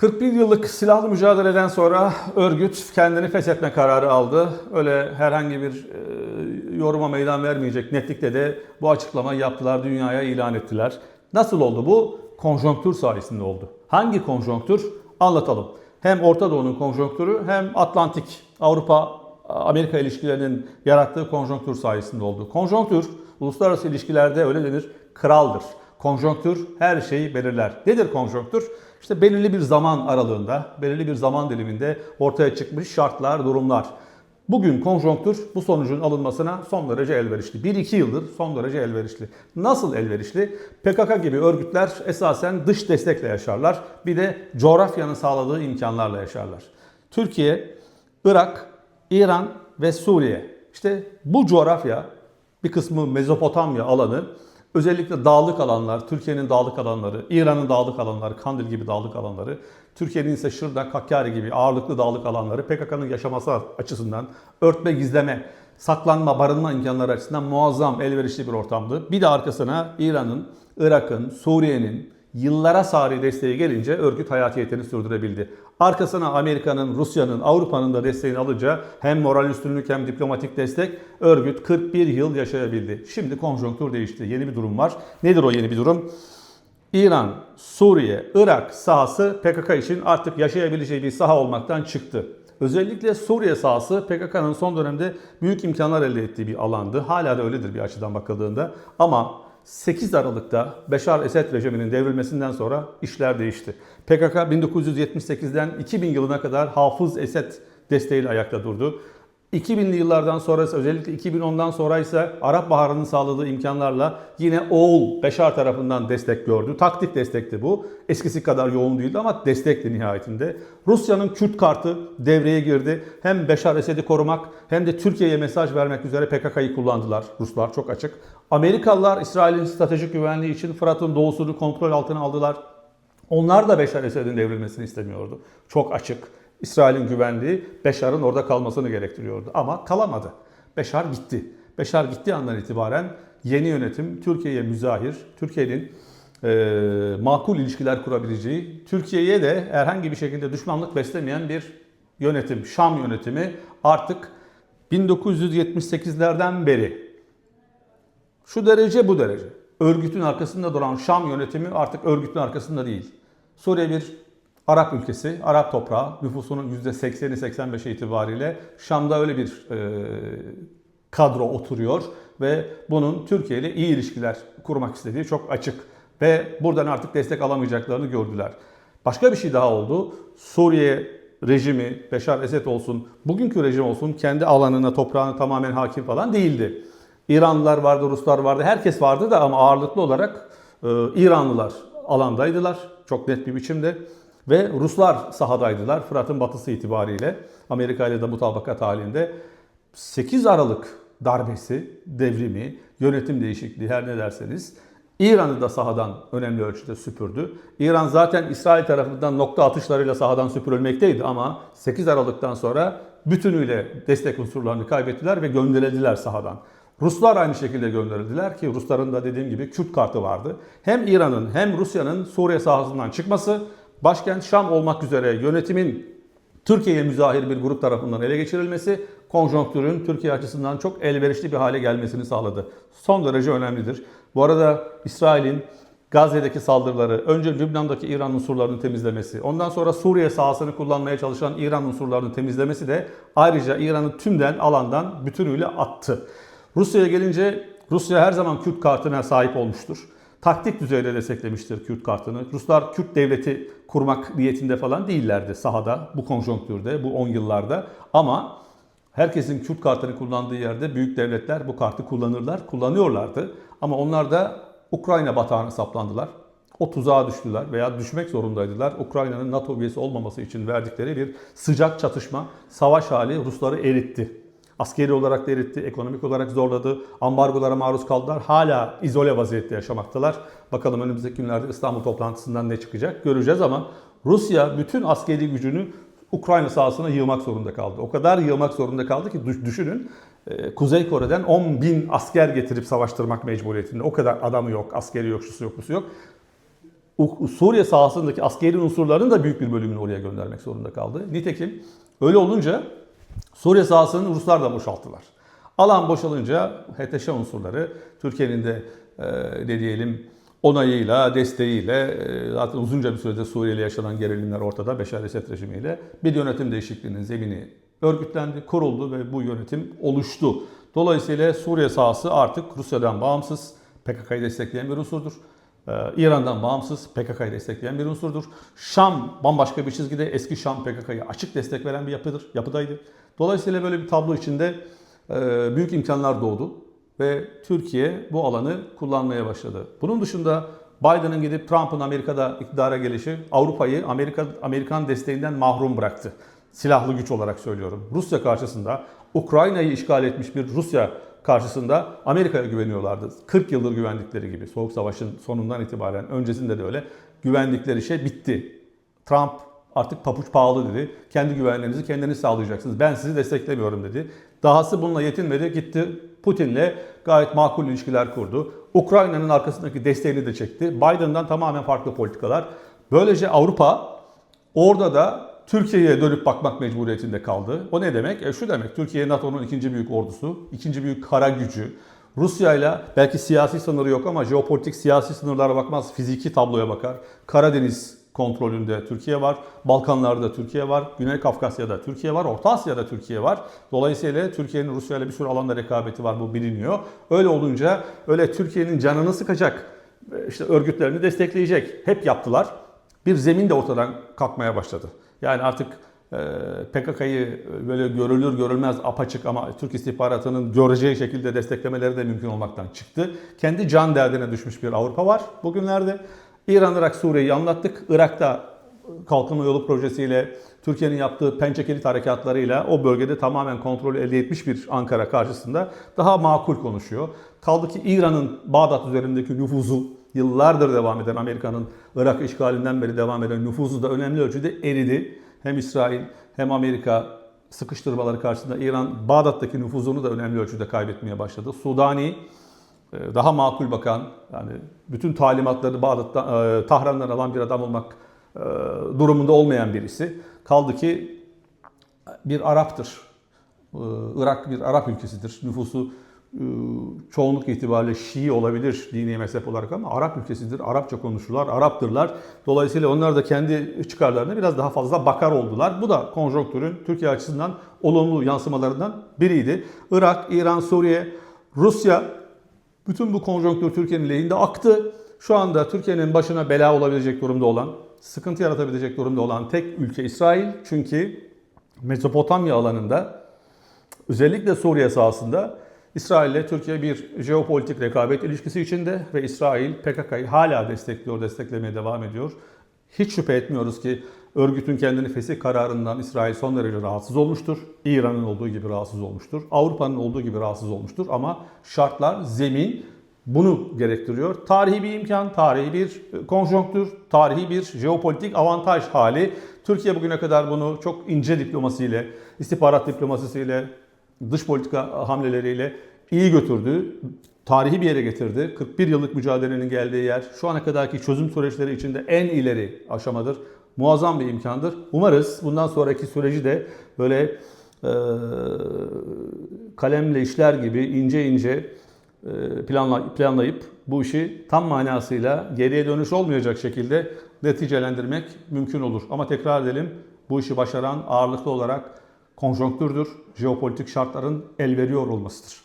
41 yıllık silahlı mücadeleden sonra örgüt kendini feshetme kararı aldı. Öyle herhangi bir e, yoruma meydan vermeyecek netlikte de bu açıklamayı yaptılar, dünyaya ilan ettiler. Nasıl oldu bu? Konjonktür sayesinde oldu. Hangi konjonktür? Anlatalım. Hem Orta Doğu'nun konjonktürü hem Atlantik, Avrupa, Amerika ilişkilerinin yarattığı konjonktür sayesinde oldu. Konjonktür, uluslararası ilişkilerde öyle denir, kraldır. Konjonktür her şeyi belirler. Nedir konjonktür? İşte belirli bir zaman aralığında, belirli bir zaman diliminde ortaya çıkmış şartlar, durumlar. Bugün konjonktür bu sonucun alınmasına son derece elverişli. 1-2 yıldır son derece elverişli. Nasıl elverişli? PKK gibi örgütler esasen dış destekle yaşarlar. Bir de coğrafyanın sağladığı imkanlarla yaşarlar. Türkiye, Irak, İran ve Suriye. İşte bu coğrafya bir kısmı Mezopotamya alanı özellikle dağlık alanlar, Türkiye'nin dağlık alanları, İran'ın dağlık alanları, Kandil gibi dağlık alanları, Türkiye'nin ise Şırnak, Hakkari gibi ağırlıklı dağlık alanları PKK'nın yaşaması açısından örtme, gizleme, saklanma, barınma imkanları açısından muazzam, elverişli bir ortamdı. Bir de arkasına İran'ın, Irak'ın, Suriye'nin, yıllara sari desteği gelince örgüt hayatiyetini sürdürebildi. Arkasına Amerika'nın, Rusya'nın, Avrupa'nın da desteğini alınca hem moral üstünlük hem diplomatik destek örgüt 41 yıl yaşayabildi. Şimdi konjonktür değişti. Yeni bir durum var. Nedir o yeni bir durum? İran, Suriye, Irak sahası PKK için artık yaşayabileceği bir saha olmaktan çıktı. Özellikle Suriye sahası PKK'nın son dönemde büyük imkanlar elde ettiği bir alandı. Hala da öyledir bir açıdan bakıldığında. Ama 8 Aralık'ta Beşar Esed rejiminin devrilmesinden sonra işler değişti. PKK 1978'den 2000 yılına kadar Hafız Esed desteğiyle ayakta durdu. 2000'li yıllardan sonrası özellikle 2010'dan sonra ise Arap Baharı'nın sağladığı imkanlarla yine oğul Beşar tarafından destek gördü. Taktik destekti bu. Eskisi kadar yoğun değildi ama destekti nihayetinde. Rusya'nın Kürt kartı devreye girdi. Hem Beşar Esed'i korumak hem de Türkiye'ye mesaj vermek üzere PKK'yı kullandılar. Ruslar çok açık. Amerikalılar İsrail'in stratejik güvenliği için Fırat'ın doğusunu kontrol altına aldılar. Onlar da Beşar Esed'in devrilmesini istemiyordu. Çok açık. İsrail'in güvenliği Beşar'ın orada kalmasını gerektiriyordu. Ama kalamadı. Beşar gitti. Beşar gittiği andan itibaren yeni yönetim Türkiye'ye müzahir, Türkiye'nin e, makul ilişkiler kurabileceği, Türkiye'ye de herhangi bir şekilde düşmanlık beslemeyen bir yönetim, Şam yönetimi artık 1978'lerden beri şu derece bu derece. Örgütün arkasında duran Şam yönetimi artık örgütün arkasında değil. Suriye bir Arap ülkesi, Arap toprağı nüfusunun %80'i 85'i itibariyle Şam'da öyle bir e, kadro oturuyor ve bunun Türkiye ile iyi ilişkiler kurmak istediği çok açık ve buradan artık destek alamayacaklarını gördüler. Başka bir şey daha oldu. Suriye rejimi, Beşar Esed olsun, bugünkü rejim olsun kendi alanına, toprağına tamamen hakim falan değildi. İranlılar vardı, Ruslar vardı, herkes vardı da ama ağırlıklı olarak e, İranlılar alandaydılar çok net bir biçimde. Ve Ruslar sahadaydılar Fırat'ın batısı itibariyle. Amerika ile de mutabakat halinde. 8 Aralık darbesi, devrimi, yönetim değişikliği her ne derseniz İran'ı da sahadan önemli ölçüde süpürdü. İran zaten İsrail tarafından nokta atışlarıyla sahadan süpürülmekteydi ama 8 Aralık'tan sonra bütünüyle destek unsurlarını kaybettiler ve gönderildiler sahadan. Ruslar aynı şekilde gönderildiler ki Rusların da dediğim gibi Kürt kartı vardı. Hem İran'ın hem Rusya'nın Suriye sahasından çıkması başkent Şam olmak üzere yönetimin Türkiye'ye müzahir bir grup tarafından ele geçirilmesi konjonktürün Türkiye açısından çok elverişli bir hale gelmesini sağladı. Son derece önemlidir. Bu arada İsrail'in Gazze'deki saldırıları, önce Lübnan'daki İran unsurlarını temizlemesi, ondan sonra Suriye sahasını kullanmaya çalışan İran unsurlarını temizlemesi de ayrıca İran'ı tümden alandan bütünüyle attı. Rusya'ya gelince Rusya her zaman Kürt kartına sahip olmuştur taktik düzeyde desteklemiştir Kürt kartını. Ruslar Kürt devleti kurmak niyetinde falan değillerdi sahada, bu konjonktürde, bu 10 yıllarda. Ama herkesin Kürt kartını kullandığı yerde büyük devletler bu kartı kullanırlar, kullanıyorlardı. Ama onlar da Ukrayna batağına saplandılar. O tuzağa düştüler veya düşmek zorundaydılar. Ukrayna'nın NATO üyesi olmaması için verdikleri bir sıcak çatışma, savaş hali Rusları eritti. Askeri olarak da ekonomik olarak zorladı, ambargolara maruz kaldılar. Hala izole vaziyette yaşamaktalar. Bakalım önümüzdeki günlerde İstanbul toplantısından ne çıkacak göreceğiz ama Rusya bütün askeri gücünü Ukrayna sahasına yığmak zorunda kaldı. O kadar yığmak zorunda kaldı ki düşünün e, Kuzey Kore'den 10 bin asker getirip savaştırmak mecburiyetinde. O kadar adamı yok, askeri yok, şusu yok, busu yok. Suriye sahasındaki askeri unsurların da büyük bir bölümünü oraya göndermek zorunda kaldı. Nitekim öyle olunca Suriye sahasını Ruslar da boşalttılar. Alan boşalınca HTŞ unsurları Türkiye'nin de e, ne diyelim onayıyla, desteğiyle e, zaten uzunca bir sürede Suriye'yle yaşanan gerilimler ortada Beşar Esed rejimiyle bir yönetim değişikliğinin zemini örgütlendi, kuruldu ve bu yönetim oluştu. Dolayısıyla Suriye sahası artık Rusya'dan bağımsız, PKK'yı destekleyen bir unsurdur. Ee, İran'dan bağımsız PKK'yı destekleyen bir unsurdur. Şam bambaşka bir çizgide eski Şam PKK'ya açık destek veren bir yapıdır, yapıdaydı. Dolayısıyla böyle bir tablo içinde e, büyük imkanlar doğdu ve Türkiye bu alanı kullanmaya başladı. Bunun dışında Biden'ın gidip Trump'ın Amerika'da iktidara gelişi Avrupa'yı Amerika Amerikan desteğinden mahrum bıraktı. Silahlı güç olarak söylüyorum. Rusya karşısında Ukrayna'yı işgal etmiş bir Rusya karşısında Amerika'ya güveniyorlardı. 40 yıldır güvendikleri gibi. Soğuk Savaş'ın sonundan itibaren öncesinde de öyle güvendikleri şey bitti. Trump artık papuç pahalı dedi. Kendi güvenliğinizi kendiniz sağlayacaksınız. Ben sizi desteklemiyorum dedi. Dahası bununla yetinmedi. Gitti Putin'le gayet makul ilişkiler kurdu. Ukrayna'nın arkasındaki desteğini de çekti. Biden'dan tamamen farklı politikalar. Böylece Avrupa orada da Türkiye'ye dönüp bakmak mecburiyetinde kaldı. O ne demek? E şu demek. Türkiye NATO'nun ikinci büyük ordusu, ikinci büyük kara gücü. Rusya ile belki siyasi sınırı yok ama jeopolitik siyasi sınırlara bakmaz, fiziki tabloya bakar. Karadeniz kontrolünde Türkiye var, Balkanlarda Türkiye var, Güney Kafkasya'da Türkiye var, Orta Asya'da Türkiye var. Dolayısıyla Türkiye'nin Rusya ile bir sürü alanda rekabeti var bu biliniyor. Öyle olunca öyle Türkiye'nin canını sıkacak, işte örgütlerini destekleyecek hep yaptılar. Bir zemin de ortadan kalkmaya başladı. Yani artık e, PKK'yı böyle görülür görülmez apaçık ama Türk istihbaratının göreceği şekilde desteklemeleri de mümkün olmaktan çıktı. Kendi can derdine düşmüş bir Avrupa var bugünlerde. İran, Irak, Suriye'yi anlattık. Irak'ta Kalkınma Yolu projesiyle Türkiye'nin yaptığı pençe kilit harekatlarıyla o bölgede tamamen kontrolü elde etmiş bir Ankara karşısında daha makul konuşuyor. Kaldı ki İran'ın Bağdat üzerindeki nüfuzu yıllardır devam eden Amerika'nın Irak işgalinden beri devam eden nüfuzu da önemli ölçüde eridi. Hem İsrail hem Amerika sıkıştırmaları karşısında İran Bağdat'taki nüfuzunu da önemli ölçüde kaybetmeye başladı. Sudani e, daha makul bakan yani bütün talimatları Bağdat'ta e, Tahran'dan alan bir adam olmak e, durumunda olmayan birisi. Kaldı ki bir Arap'tır. Irak bir Arap ülkesidir. Nüfusu çoğunluk itibariyle Şii olabilir dini mezhep olarak ama Arap ülkesidir. Arapça konuşurlar, Araptırlar. Dolayısıyla onlar da kendi çıkarlarına biraz daha fazla bakar oldular. Bu da konjonktürün Türkiye açısından olumlu yansımalarından biriydi. Irak, İran, Suriye, Rusya bütün bu konjonktür Türkiye'nin lehinde aktı. Şu anda Türkiye'nin başına bela olabilecek durumda olan, sıkıntı yaratabilecek durumda olan tek ülke İsrail. Çünkü Mezopotamya alanında özellikle Suriye sahasında İsrail ile Türkiye bir jeopolitik rekabet ilişkisi içinde ve İsrail PKK'yı hala destekliyor, desteklemeye devam ediyor. Hiç şüphe etmiyoruz ki örgütün kendini fesih kararından İsrail son derece rahatsız olmuştur. İran'ın olduğu gibi rahatsız olmuştur. Avrupa'nın olduğu gibi rahatsız olmuştur. Ama şartlar, zemin bunu gerektiriyor. Tarihi bir imkan, tarihi bir konjonktür, tarihi bir jeopolitik avantaj hali. Türkiye bugüne kadar bunu çok ince diplomasiyle, istihbarat diplomasisiyle, dış politika hamleleriyle iyi götürdü. Tarihi bir yere getirdi. 41 yıllık mücadelenin geldiği yer şu ana kadarki çözüm süreçleri içinde en ileri aşamadır. Muazzam bir imkandır. Umarız bundan sonraki süreci de böyle e, kalemle işler gibi ince ince e, planla, planlayıp bu işi tam manasıyla geriye dönüş olmayacak şekilde neticelendirmek mümkün olur. Ama tekrar edelim bu işi başaran ağırlıklı olarak konjonktürdür, jeopolitik şartların el veriyor olmasıdır.